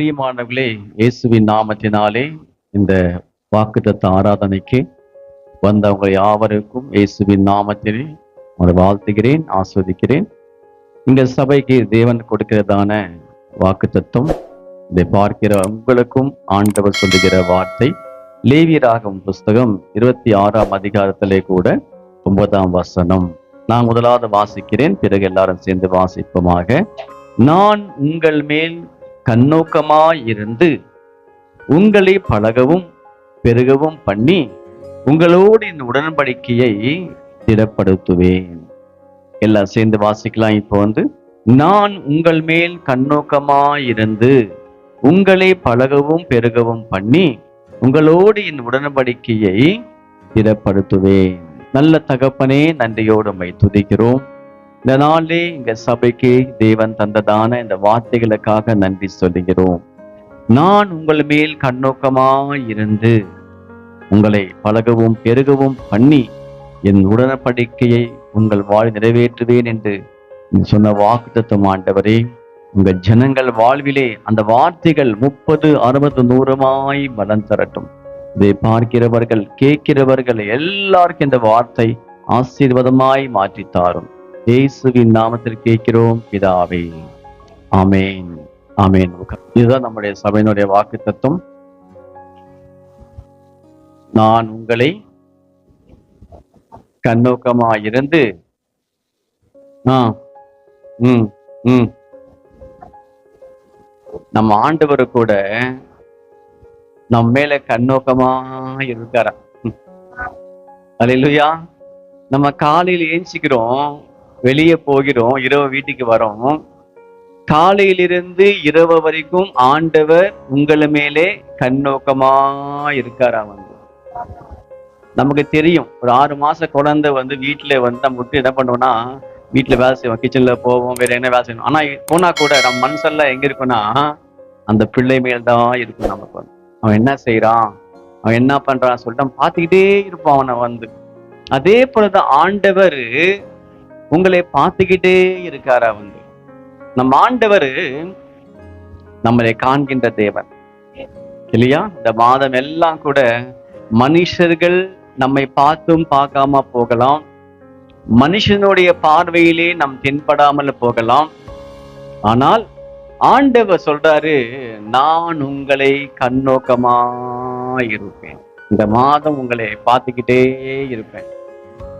பிரியமானவர்களே இயேசுவின் நாமத்தினாலே இந்த வாக்குத்தத்த ஆராதனைக்கு வந்தவங்க யாவருக்கும் இயேசுவின் நாமத்திலே உங்களை வாழ்த்துகிறேன் ஆஸ்வதிக்கிறேன். இந்த சபைக்கு தேவன் கொடுக்கிறதான வாக்கு தத்துவம் இதை பார்க்கிற உங்களுக்கும் ஆண்டவர் சொல்லுகிற வார்த்தை. லேவியராகும் புஸ்தகம் இருபத்தி ஆறாம் அதிகாரத்திலே கூட ஒன்பதாம் வசனம். நான் முதலாவது வாசிக்கிறேன் பிறகு எல்லாரும் சேர்ந்து வாசிப்போமாக. நான் உங்கள் மேல் கண்ணோக்கமாயிருந்து உங்களை பழகவும் பெருகவும் பண்ணி உங்களோடு இந்த உடன்படிக்கையை திடப்படுத்துவேன். எல்லாம் சேர்ந்து வாசிக்கலாம் இப்போ வந்து. நான் உங்கள் மேல் கண்ணோக்கமாயிருந்து உங்களை பழகவும் பெருகவும் பண்ணி உங்களோடு என் உடன்படிக்கையை திடப்படுத்துவேன். நல்ல தகப்பனே நன்றியோடு துதிக்கிறோம். இந்த நாளிலே இந்த சபைக்கு தேவன் தந்ததான இந்த வார்த்தைகளுக்காக நன்றி சொல்லுகிறோம். நான் உங்கள் மேல் கண்ணோக்கமாயிருந்து உங்களை பழகவும் பெருகவும் பண்ணி என் உடன்படிக்கையை உங்கள் வாழ் நிறைவேற்றுவேன் என்று நீ சொன்ன வாக்குத்தத்தம் ஆண்டவரே உங்கள் ஜனங்கள் வாழ்விலே அந்த வார்த்தைகள் முப்பது அறுபது நூறுமாய் பலன் தரட்டும். இதை பார்க்கிறவர்கள் கேட்கிறவர்கள் எல்லாருக்கும் இந்த வார்த்தை ஆசீர்வாதமாய் மாற்றித்தாரும். இயேசுவின் நாமத்தில் கேட்கிறோம் பிதாவே. ஆமேன். ஆமேன். இதுதான் நம்முடைய சபையினுடைய வாக்கு தத்துவம் நான் உங்களை கண்ணோக்கமாயிருந்து ஆ நம்ம ஆண்டவர் கூட நம்ம மேல கண்ணோக்கமா இருக்காரா அல்லேலூயா நம்ம காலையில் ஏஞ்சிக்கிறோம். வெளியே போகிறோம் இரவு வீட்டுக்கு வரோம். காலையிலிருந்து இரவு வரைக்கும் ஆண்டவர் உங்களை மேலே கண்ணோக்கமா இருக்காரா வந்து நமக்கு தெரியும் ஒரு ஆறு மாச குழந்தை வந்து வீட்டுல வந்து நம்ம விட்டு என்ன பண்ணுவோம்னா வீட்டுல வேலை செய்வோம் கிச்சன்ல போவோம் வேற என்ன வேலை செய்யணும் ஆனா போனா கூட நம்ம மனசெல்லாம் எங்க இருக்குன்னா அந்த பிள்ளை மேல்தான் இருக்கும் நமக்கு வந்து. அவன் என்ன செய்யறான் அவன் என்ன பண்றான் சொல்லிட்டு பார்த்துக்கிட்டே இருப்பான் அவனை வந்து. அதே போலதான் ஆண்டவர் உங்களை பார்த்துக்கிட்டே இருக்காரு அவங்க. நம் ஆண்டவர் நம்மளை காண்கின்ற தேவன். இல்லையா? இந்த மாதம் எல்லாம் கூட மனுஷர்கள் நம்மை பார்த்தும் பார்க்காம போகலாம். மனுஷனுடைய பார்வையிலே நம் தென்படாமல் போகலாம். ஆனால் ஆண்டவர் சொல்றாரு நான் உங்களை கண்ணோக்கமா இருப்பேன் இந்த மாதம் உங்களை பார்த்துக்கிட்டே இருப்பேன்.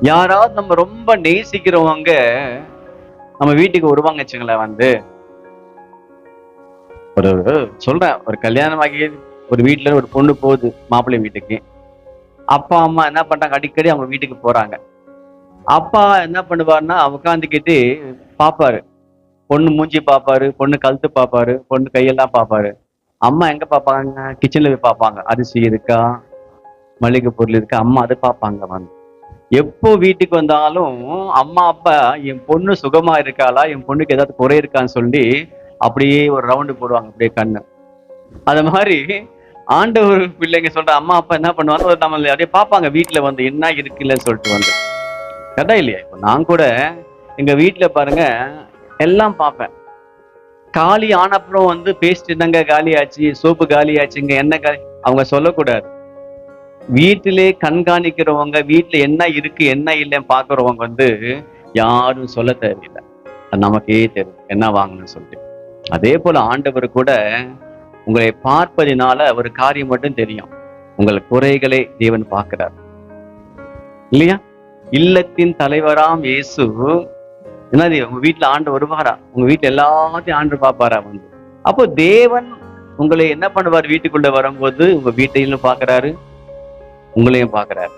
யாராவது நம்ம ரொம்ப நேசிக்கிறவங்க நம்ம வீட்டுக்கு வருவாங்க வச்சுங்களேன் வந்து. ஒரு சொல்றேன் ஒரு கல்யாணமாகி ஒரு வீட்டுல ஒரு பொண்ணு போகுது மாப்பிள்ளை வீட்டுக்கு. அப்பா அம்மா என்ன பண்றாங்க? அடிக்கடி அவங்க வீட்டுக்கு போறாங்க. அப்பா என்ன பண்ணுவாருன்னா உட்காந்துக்கிட்டு பாப்பாரு. பொண்ணு மூஞ்சி பாப்பாரு பொண்ணு கழுத்து பாப்பாரு பொண்ணு கையெல்லாம் பாப்பாரு. அம்மா எங்க பாப்பாங்க? கிச்சன்ல போய் பார்ப்பாங்க அரிசி இருக்கா? மளிகை பொருள் இருக்கா? அம்மா அதை பார்ப்பாங்க வந்து. எப்போ வீட்டுக்கு வந்தாலும் அம்மா அப்பா என் பொண்ணு சுகமா இருக்காளா? என் பொண்ணுக்கு ஏதாவது குறை இருக்கான்னு சொல்லி அப்படியே ஒரு ரவுண்டு போடுவாங்க அப்படியே கண்ணு. அது மாதிரி ஆண்டவர் பிள்ளைங்க சொல்ற அம்மா அப்பா என்ன பண்ணுவாங்க? ஒரு அப்படியே பார்ப்பாங்க வீட்டுல வந்து என்ன இருக்குல்லன்னு சொல்லிட்டு வந்து. கதா இல்லையா? இப்போ நான் கூட எங்க வீட்டுல பாருங்க எல்லாம் பார்ப்பேன். காலி ஆனப்புறம் வந்து பேஸ்ட் என்னங்க காலி ஆச்சு சோப்பு காலி ஆச்சுங்க என்ன காலி? அவங்க சொல்லக்கூடாது. வீட்டிலே கண்காணிக்கிறவங்க வீட்டுல என்ன இருக்கு என்ன இல்லைன்னு பாக்குறவங்க வந்து யாரும் சொல்ல தேவையில்லை. அது நமக்கே தெரியும். என்ன வாங்கணும்னு சொல்லிட்டு. அதே போல ஆண்டவர் கூட உங்களை பார்ப்பதினால ஒரு காரியம் மட்டும் தெரியும். உங்கள் குறைகளை தேவன் பார்க்கிறார். இல்லையா? இல்லத்தின் தலைவராம் இயேசு. என்னது? உங்க வீட்டுல ஆண்டு வருவாரா? உங்க வீட்டுல எல்லாத்தையும் ஆண்டு பார்ப்பாரா? வந்து. அப்போ தேவன் உங்களை என்ன பண்ணுவார்? வீட்டுக்குள்ள வரும்போது உங்க வீட்டையும் பாக்குறாரு உங்களையும் பார்க்குறாரு.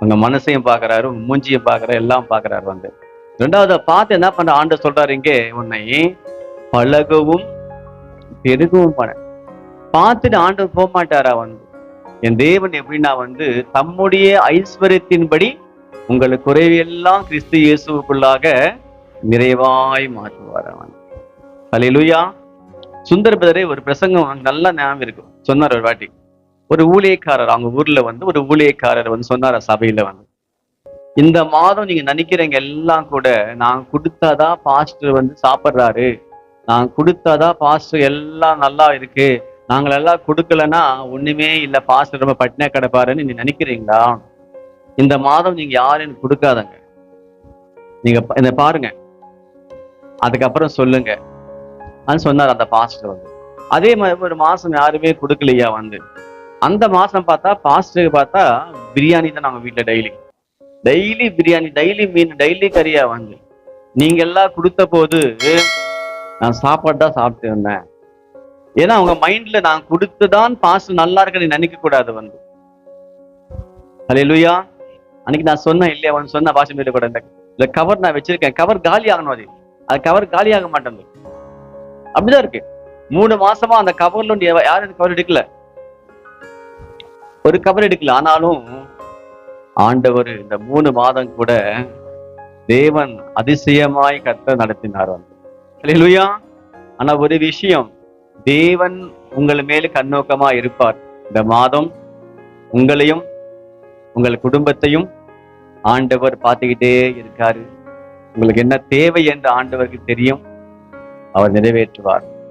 உங்க மனசையும் பார்க்குறாரு உங்க மூஞ்சியும் பார்க்குறாரு எல்லாம் பார்க்குறாரு வந்து. ரெண்டாவது பார்த்து என்ன பண்ற? ஆண்டு சொல்றாரு இங்கே உன்னை பழகவும் பெருகவும் பண்ண. பார்த்துட்டு ஆண்டு போக மாட்டாரா வந்து? என் தேவன் எப்படின்னா வந்து தம்முடைய ஐஸ்வர்யத்தின்படி உங்களுக்கு குறைவெல்லாம் கிறிஸ்து இயேசுவுக்குள்ளாக நிறைவாய் மாற்றுவார் அவன். அல்லேலூயா சுந்தர பிதரே ஒரு பிரசங்கம் நல்லா ஞாபகம் இருக்கும் சொன்னார் ஒரு வாட்டி. ஒரு ஊழியக்காரர் அவங்க ஊர்ல வந்து ஒரு ஊழியக்காரர் வந்து சொன்னார் சபையில வந்து. இந்த மாதம் நீங்க நினைக்கிறீங்க எல்லாம் கூட நான் கொடுத்தாதான் பாஸ்டர் வந்து சாப்பிட்றாரு. நான் கொடுத்தாதான் பாஸ்டர் எல்லாம் நல்லா இருக்கு. நாங்கள் எல்லாம் கொடுக்கலன்னா ஒண்ணுமே இல்லை பாஸ்டர் ரொம்ப பட்டினியா கிடப்பாருன்னு நீங்க நினைக்கிறீங்களா? இந்த மாதம் நீங்க யாரும் கொடுக்காதங்க. நீங்க இதை பாருங்க. அதுக்கப்புறம் சொல்லுங்க. அது சொன்னார் அந்த பாஸ்டர் வந்து. அதே மாதிரி ஒரு மாசம் யாருமே கொடுக்கலையா வந்து? அந்த மாசம் பார்த்தா பாஸ்டருக்கு பார்த்தா பிரியாணி தான் நம்ம வீட்டுல டெய்லி டெய்லி பிரியாணி டெய்லி மீன் டெய்லி கறியா வந்து நீங்க எல்லாம் கொடுத்த போது நான் சாப்பாடு தான் சாப்பிட்டு இருந்தேன் ஏன்னா அவங்க மைண்ட்ல நான் கொடுத்துதான் பாஸ்ட் நல்லா இருக்குன்னு நினைக்க கூடாது வந்து. ஹalleluya அன்னைக்கு நான் சொன்னேன் இல்லையா அவன் சொன்ன பாஷை மீது கூட இந்த கவர் நான் வச்சிருக்கேன். கவர் காலி ஆகணும் அது. அது கவர் காலி ஆக மாட்டேங்குது. அப்படிதான் இருக்கு. மூணு மாசமா அந்த கவர்ல யாரும் கவர் எடுக்கல. ஒரு கவர் எடுக்கல. ஆனாலும் ஆண்டவர் இந்த மூணு மாதம் கூட தேவன் அதிசயமாய் கத்த நடத்தினார் வந்து. ஆனா ஒரு விஷயம் தேவன் உங்கள் மேல கண்ணோக்கமா இருப்பார். இந்த மாதம் உங்களையும் உங்கள் குடும்பத்தையும் ஆண்டவர் பார்த்துக்கிட்டே இருக்காரு. உங்களுக்கு என்ன தேவை என்று ஆண்டவருக்கு தெரியும். அவர் நிறைவேற்றுவார்.